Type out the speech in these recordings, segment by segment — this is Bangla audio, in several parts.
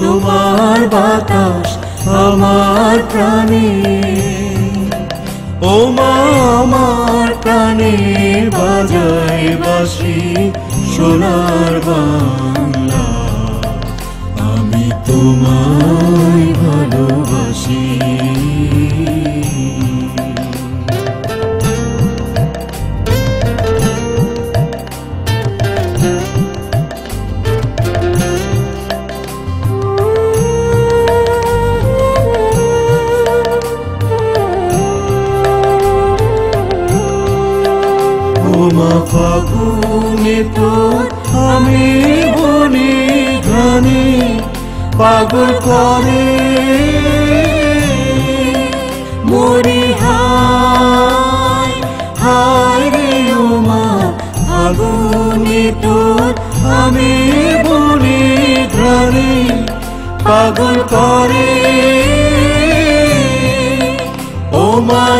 তোমার বাতাস আমার প্রাণে। ও মা আমার প্রাণে বাজায় বাসি সোনার বাংলা। আমি তোমায় ওমা ফাগুনে তোর আমি বনে ঘানে পাগল করে। মরি হায় হায় রে ওমা ফাগুনে আমি বনে ঘানে পাগল করে। ও মায়া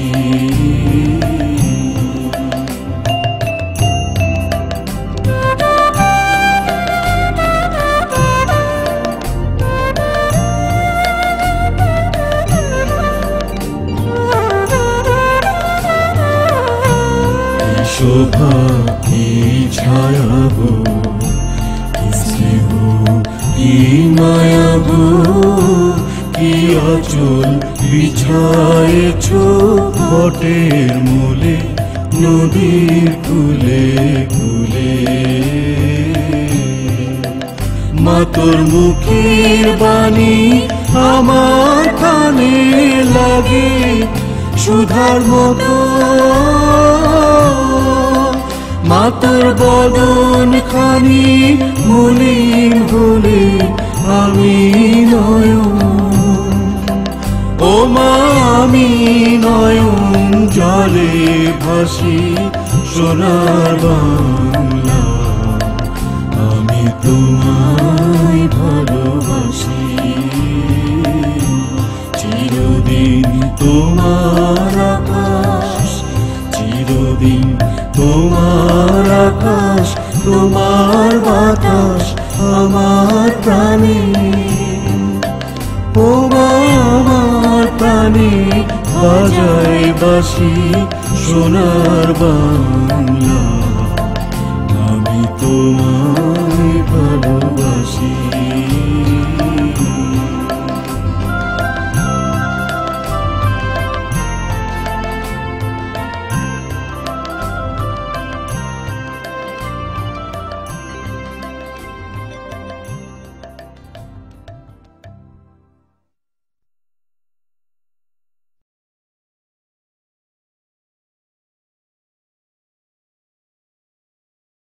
কি ছায়াবো, কি স্নেহ, কি মায়াবো, কি আচল বিছায়েছ বটের মূলে, নদীর কুলে কুলে। মাতর মুখের বাণী আমার কানে লাগে, সুধার মতো মাতর বদন খানি মলিন হলে আমি নয়ন। ও মা, আমি নয়ন জলে ভাসি সোনার বাংলা প্রাণে বাজায় বাসি সোনার বাংলা